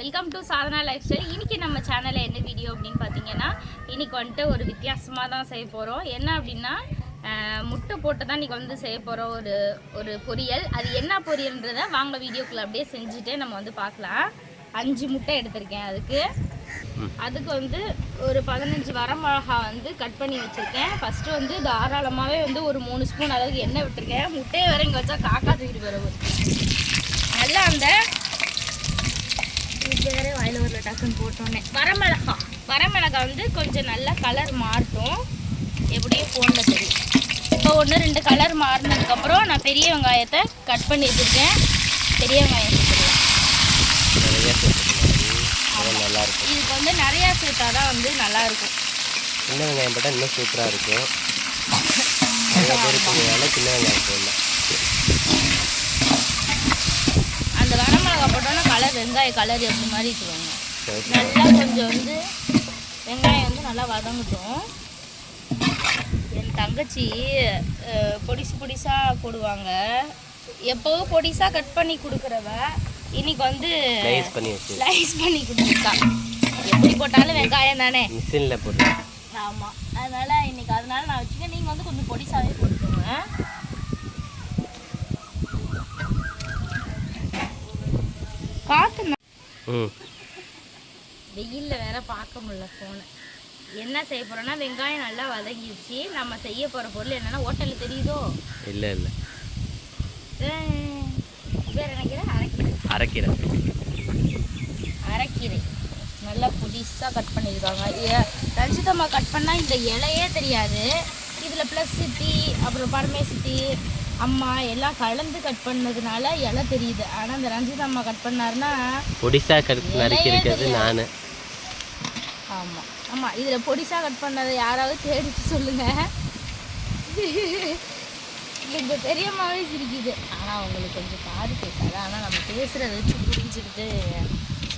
Welcome to Sadhana lifestyle இன்றைக்கி நம்ம சேனலில் என்ன வீடியோ அப்படின்னு பார்த்தீங்கன்னா இன்றைக்கி வந்துட்டு ஒரு வித்தியாசமாக தான் செய்ய போகிறோம் என்ன அப்படின்னா முட்டை போட்டு தான் இன்றைக்கி வந்து செய்ய போகிறோம் ஒரு ஒரு பொரியல். அது என்ன பொரியல்ன்றதை வாங்க வீடியோக்குள்ளே அப்படியே செஞ்சுட்டு நம்ம வந்து பார்க்கலாம். அஞ்சு முட்டை எடுத்திருக்கேன் அதுக்கு. அதுக்கு வந்து ஒரு பதினஞ்சு வரமிளகா வந்து கட் பண்ணி வச்சுருக்கேன். ஃபஸ்ட்டு வந்து தாராளமாகவே வந்து ஒரு மூணு ஸ்பூன் அளவுக்கு எண்ணெய் விட்டுருக்கேன். முட்டையை வேறு இங்கே வச்சா காக்கா தூக்கிட்டு போயிடும். நல்லா அந்த இது வேற வாயில் ஒரு டக்குன்னு போட்டோன்னே. வரமிளகா. வரமிளகா வந்து கொஞ்சம் நல்லா கலர் மாறட்டும். எப்படியும் ஃபோனில் தெரியும். இப்போ ஒன்று ரெண்டு கலர் மாறினதுக்கப்புறம் நான் பெரிய வெங்காயத்தை கட் பண்ணி வச்சுருக்கேன். பெரிய வெங்காயம் இதுக்கு வந்து நிறையா சேர்த்தா தான் வந்து நல்லா இருக்கும். சின்ன வெங்காயம் போட்டால் இன்னும் சூப்பராக இருக்கும். சின்ன வெங்காயம் போடல அந்த வரமிளகா போட்டோன்னா கலர் வெங்காய கலர் எப்படி மாதிரி இருக்குவாங்க. நல்லா கொஞ்சம் வந்து வெங்காயம் வந்து நல்லா வதங்கட்டும். என் தங்கச்சி பொடிசு பொடிசாக போடுவாங்க. எப்போவும் பொடிசாக கட் பண்ணி கொடுக்குறவ இன்னைக்கு வந்து ஸ்லைஸ் பண்ணி கொடுத்துருக்கா. எப்படி போட்டாலும் வெங்காயம் தானே. மிஷினில் போடுறேன் ஆமாம் அதனால இன்னைக்கு அதனால நான் வச்சுக்கேன் நீங்கள் வந்து கொஞ்சம் பொடிசாவே போட்டுக்கோங்க. வெயிலில் வேற பார்க்க முடியல ஃபோனை என்ன செய்ய போகிறோன்னா வெங்காயம் நல்லா வதங்கிடுச்சு நம்ம செய்ய போகிற பொருள் என்னென்னா ஹோட்டலில் தெரியுதோ? இல்லை இல்லை. வேற நினைக்கிற அரைக்கீரை. அரைக்கீரை. அரைக்கீரை. நல்லா புடிசாக கட் பண்ணியிருக்காங்க ரஞ்சிதம்மா கட் பண்ணால் இந்த இலையே தெரியாது. இதில் ப்ளஸ் சித்தி அப்புறம் பரமே சித்தி அம்மா எல்லாம் கலந்து கட் பண்ணதுனால இலை தெரியுது. ஆனால் இந்த ரஞ்சிதம்மா கட் பண்ணாருன்னா பொடிசாக கடுப்பு நறுக்கி இருக்கிறது நான். ஆமாம் ஆமாம் இதில் பொடிசாக கட் பண்ணதை யாராவது தேடிட்டு சொல்லுங்க. இந்த பெரியம்மாவே சிரிக்குது. ஆனால் அவங்களுக்கு கொஞ்சம் காது கேட்காது. ஆனால் நம்ம பேசுகிறத வச்சு புரிஞ்சுக்கிட்டு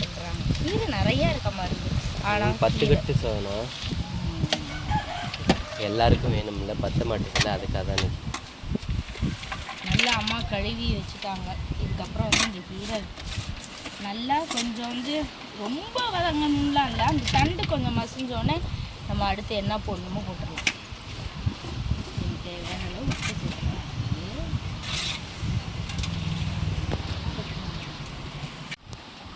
சொல்கிறாங்க கீரை நிறைய இருக்க மாதிரி இருக்கு. ஆனால் பத்து கட்டு சோனம் எல்லாருக்கும் வேணும்ல. பத்த மாட்டேங்குது. அதுக்காக தான் நல்லா அம்மா கழுவி வச்சுட்டாங்க. இதுக்கப்புறம் வந்து இந்த கீரை நல்லா கொஞ்சம் வந்து ரொம்ப வதங்கணும்லாம் இல்லை. அந்த தண்டு கொஞ்சம் மசிஞ்சோடனே நம்ம அடுத்து என்ன போடணுமோ போட்டுடலாம். தேவையான அளவு உப்பு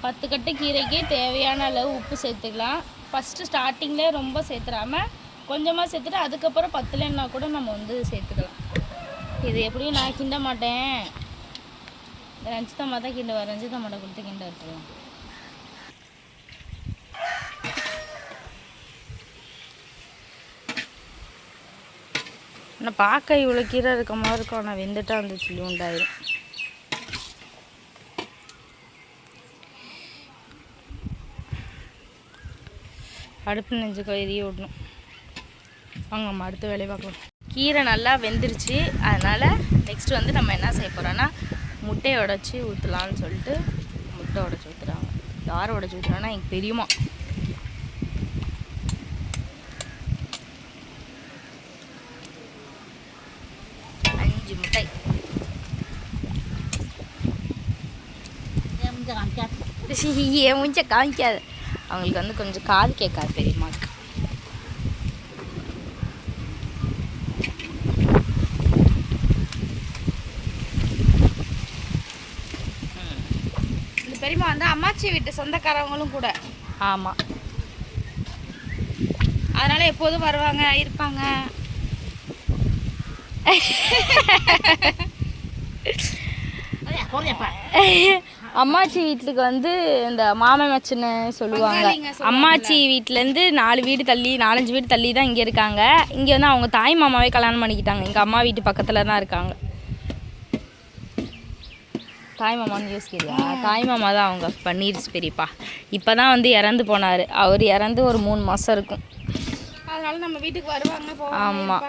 பத்து கட்டு கீரைக்கு தேவையான அளவு உப்பு சேர்த்துக்கலாம். ஃபஸ்ட்டு ஸ்டார்டிங்கில் ரொம்ப சேர்த்துறாம கொஞ்சமாக சேர்த்துட்டு அதுக்கப்புறம் பத்துலன்னா கூட நம்ம வந்து சேர்த்துக்கலாம். இது எப்படியும் நான் கிண்ட மாட்டேன். ரஞ்சிதா தான் கிண்டுவா. ரஞ்சிதம்மாட்ட கொடுத்து கிண்ட விட்டுருவோம் ஆனால் பார்க்க இவ்வளோ கீரை இருக்க மாதிரி இருக்கும். ஆனால் வெந்துட்டா அந்த சொல்லி உண்டாயிரும். அடுப்பு நெஞ்சுக்க எரிய விடணும். வாங்க அடுத்த வேலையை பார்க்கலாம். கீரை நல்லா வெந்துருச்சு. அதனால் நெக்ஸ்ட் வந்து நம்ம என்ன செய்ய போகிறோன்னா முட்டையை உடச்சி ஊற்றலான்னு சொல்லிட்டு முட்டை உடச்சி ஊற்றுறாங்க யாரை உடச்சி ஊற்றுறாங்கன்னா எங்கள் பெரியம்மா. அஞ்சு முட்டை. என் மூஞ்ச காமிக்காது. அவங்களுக்கு வந்து கொஞ்சம் காது கேட்காது பெரியம்மாக்கு இந்த பெரியம்மா வந்து அம்மாச்சி வீட்டு சொந்தக்காரவங்களும் கூட? ஆமாம் அதனால எப்போதும் வருவாங்க இருப்பாங்க. அம்மாச்சி வீட்டுக்கு வந்து இந்த மாமன் மச்சனை சொல்லுவாங்க. அம்மாச்சி வீட்டிலேருந்து நாலு வீடு தள்ளி நாலஞ்சு வீடு தள்ளி தான் இங்கே இருக்காங்க. இங்கே வந்து அவங்க தாய் மாமாவே கல்யாணம் பண்ணிக்கிட்டாங்க. எங்கள் அம்மா வீட்டு பக்கத்தில் தான் இருக்காங்க. தாய் மாமான்னு யோசிக்கிறியா? தாய் மாமா தான் அவங்க பன்னீர் பெரியப்பா இப்போ தான் வந்து இறந்து போனார். அவர் இறந்து ஒரு மூணு மாதம் இருக்கும். அதனால நம்ம வீட்டுக்கு வருவாங்க ஆமாம்.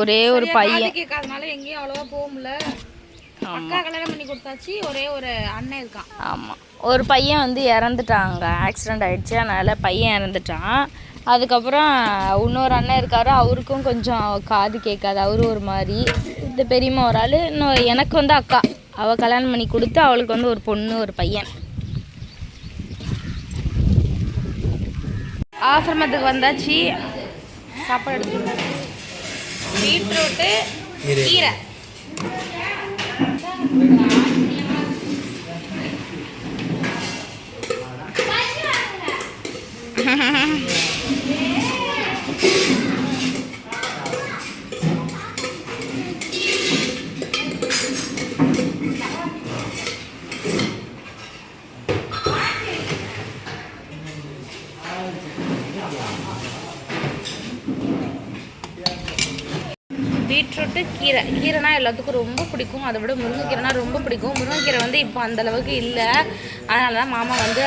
ஒரே ஒரு பையன் காது கேட்காதனால எங்கேயும் அவ்வளவா போக முடியல. அக்கா கல்யாணம் பண்ணி கொடுத்தாச்சு. ஒரே ஒரு அண்ணன் இருக்கான். ஆமாம் ஒரு பையன் வந்து இறந்துட்டாங்க. ஆக்சிடெண்ட் ஆயிடுச்சு. அதனால் பையன் இறந்துட்டான். அதுக்கப்புறம் இன்னொரு அண்ணன் இருக்காரு. அவருக்கும் கொஞ்சம் காது கேட்காது. அவரும் ஒரு மாதிரி. இந்த பெரியம்மா ஒரு ஆள். இன்னும் எனக்கு வந்து அக்கா. அவள் கல்யாணம் பண்ணி கொடுத்து அவளுக்கு வந்து ஒரு பொண்ணு ஒரு பையன் ஆசிரமத்துக்கு வந்தாச்சு சாப்பாடு வந்தாச்சு. பீட்ரூட்டு. கீரை பீட்ரூட்டு கீரை கீரைனா எல்லாத்துக்கும் ரொம்ப பிடிக்கும். அதை விட முருங்கைக்கீரைனா ரொம்ப பிடிக்கும். முருங்கைக்கீரை வந்து இப்போ அந்த அளவுக்கு இல்லை. அதனால தான் மாமா வந்து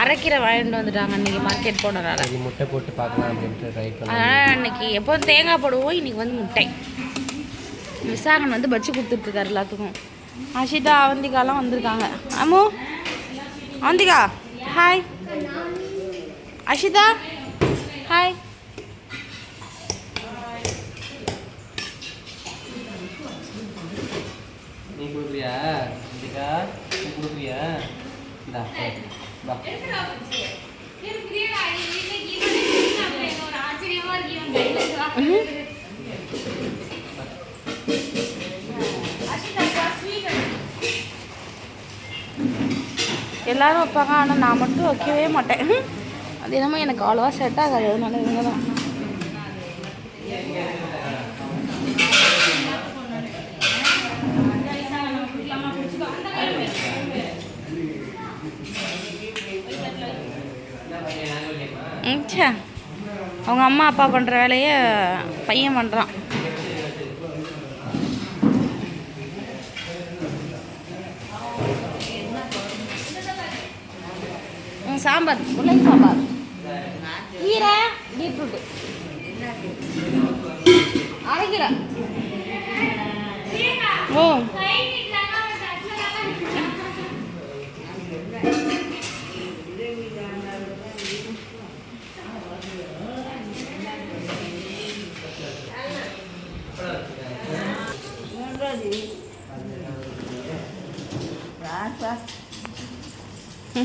அரைக்கீரை வாங்கிட்டு வந்துட்டாங்க இன்னைக்கு மார்க்கெட் போனதால. முட்டை போட்டு பார்க்கலாம் அப்படின்ட்டு ட்ரை அதனால் இன்னைக்கு எப்போதும் தேங்காய் போடுவோம் இன்னைக்கு வந்து முட்டை. விசாகன் வந்து பச்சு கொடுத்துட்ருக்காரு எல்லாத்துக்கும். அஷிதா அவந்திகாலாம் வந்திருக்காங்க. அம்மு அவந்திகா ஹாய் அஷிதா ஹாய் கொடுக்குறியா? இதுக்கா நீ கொடுக்குறியா? இந்தா வா எல்லாரும் வைப்பாங்க ஆனால் நான் மட்டும் வைக்கவே மாட்டேன். அது என்னமோ எனக்கு அவ்வளோவா செட் ஆகாது அதனால இவங்க தான். ச்சே. அவங்க அம்மா அப்பா பண்ணுற வேலையை பையன் பண்ணுறான் சாம்பார். முள்ளங்கி சாம்பார். கீரை பீட்ரூட்டு. அரைக்கீரை ஓ.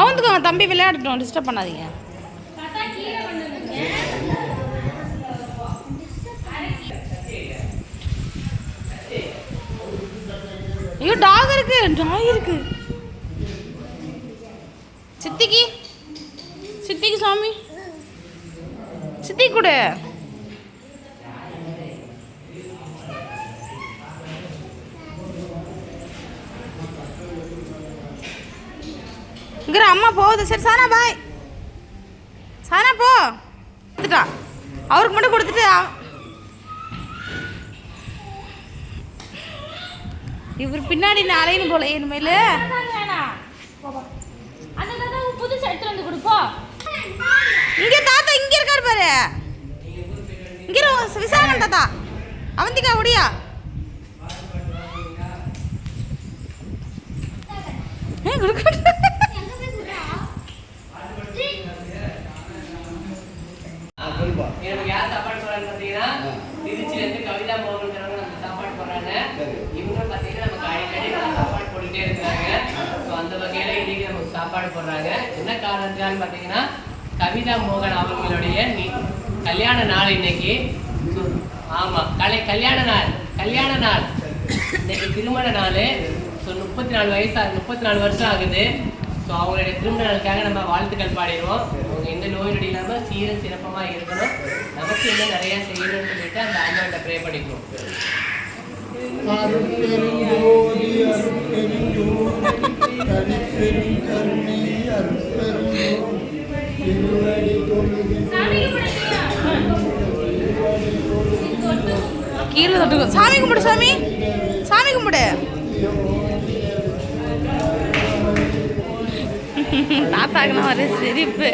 கவுந்துக்கோங்க தம்பி விளையாடட்டும் டிஸ்டர்ப் பண்ணாதீங்க. ஐயோ டாக் இருக்கு நாய் இருக்கு. சித்திக்கு சித்திக்கு சாமி. சித்தி கொடு. இங்கிற அம்மா போகுது. சரி சானா பாய் சானா போ. கொடுத்துட்டா. அவருக்கு மட்டும் கொடுத்துட்டு இவர் பின்னாடி நான் அலையணும் போல இனிமேல் அந்த புதுசு வந்து கொடுப்போம் இங்க தாத்தா இங்க இருக்காரு பாரு. இங்க விசாரணை தாத்தா. அவந்திக்கா ஒடியா ஏ கொடுக்க எனக்கு யார் சாப்பாடு போறான்னு பார்த்தீங்கன்னா திருச்சியில இருந்து கவிதா மோகன்கிறவங்க நமக்கு சாப்பாடு போடுறாங்க. இவங்க பார்த்தீங்கன்னா நமக்கு அடிக்கடி சாப்பாடு போட்டுட்டே இருக்கிறாங்க. ஸோ அந்த வகையில இன்னைக்கு நமக்கு சாப்பாடு போடுறாங்க. என்ன காரணத்துக்கான்னு பார்த்தீங்கன்னா கவிதா மோகன் அவர்களுடைய நீ- கல்யாண நாள் இன்னைக்கு. So, ஆமா கலை கல்யாண நாள் கல்யாண நாள். இன்னைக்கு திருமண நாள். ஸோ முப்பத்தி நாலு வயசு முப்பத்தி நாலு வருஷம் ஆகுது. ஸோ அவங்களுடைய திருமண நாளுக்காக நம்ம வாழ்த்துக்கள் பாடிடுவோம். எந்த நோய் நொடி இல்லாமல் சீர சிறப்பமாக இருக்கணும். நமக்கு இன்னும் நிறைய செய்யணும்னு சொல்லிட்டு அந்த ஆண்டவன்கிட்ட ப்ரே தொழுகிறோம். கீழே தொட்டுக்கோ. சாமி கும்பிடு சாமி. சாமி கும்பிடு. தாத்தாக்குனா ஒரே சிரிப்பு.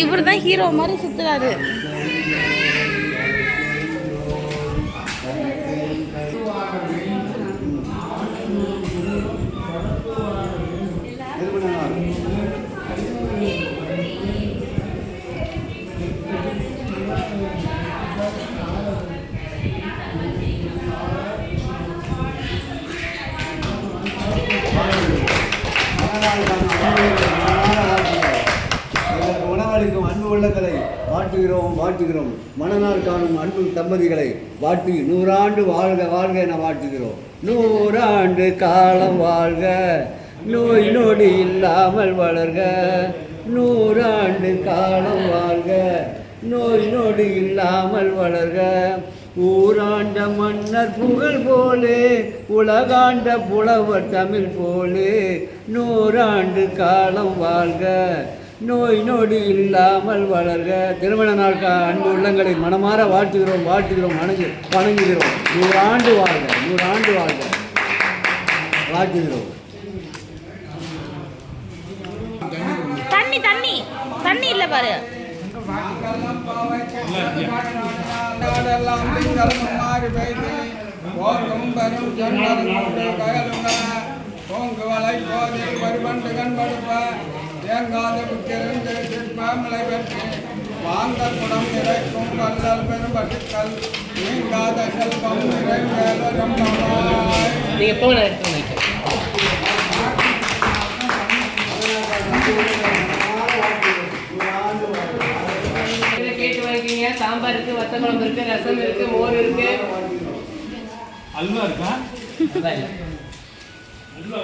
இவர் தான் ஹீரோ மாதிரி சுத்துறாரு. எங்களுக்கு உணவளிக்கும் வாட்டுகிறோம் உள்ளங்களை வாழ்த்துகிறோம் காணும் அன்பு தம்பதிகளை வாட்டி நூறாண்டு வாழ்க வாழ்க என வாட்டுகிறோம் நூறாண்டு காலம் வாழ்க. நோய் நொடி இல்லாமல் வளர்க. நூறாண்டு காலம் வாழ்க. நோய் நொடி இல்லாமல் வளர்க. ஊராண்ட மன்னர் புகழ் போலே உலகாண்ட புலவர் தமிழ் போலே நூறாண்டு காலம் வாழ்க. நோய் நொடி இல்லாமல் வளர்க. திருமண நாள் அன்பு உள்ளங்களை மனமாற வாழ்த்துகிறோம் வாழ்த்துகிறோம் வணங்கி வணங்குகிறோம். நூறாண்டு வாழ்க நூறாண்டு வாழ்க. வாழ்த்துகிறோம். தண்ணி தண்ணி தண்ணி இல்ல பாரு. ஓங்கு வலை போதில் வருவண்டு கண்படுப்ப தேங்காத புத்திருந்து சிற்பமலை பெற்று வாங்க குடம் நிறைக்கும் வல்லல் பெரும் பட்டுக்கள். நீங்காத செல்வம் நிறைவேறும் நீங்க கேட்டு வாங்கிக்கிங்க. சாம்பார் இருக்கு வத்த குழம்பு இருக்கு ரசம் இருக்கு மோர் இருக்கு. அல்வா இருக்கா. அல்வா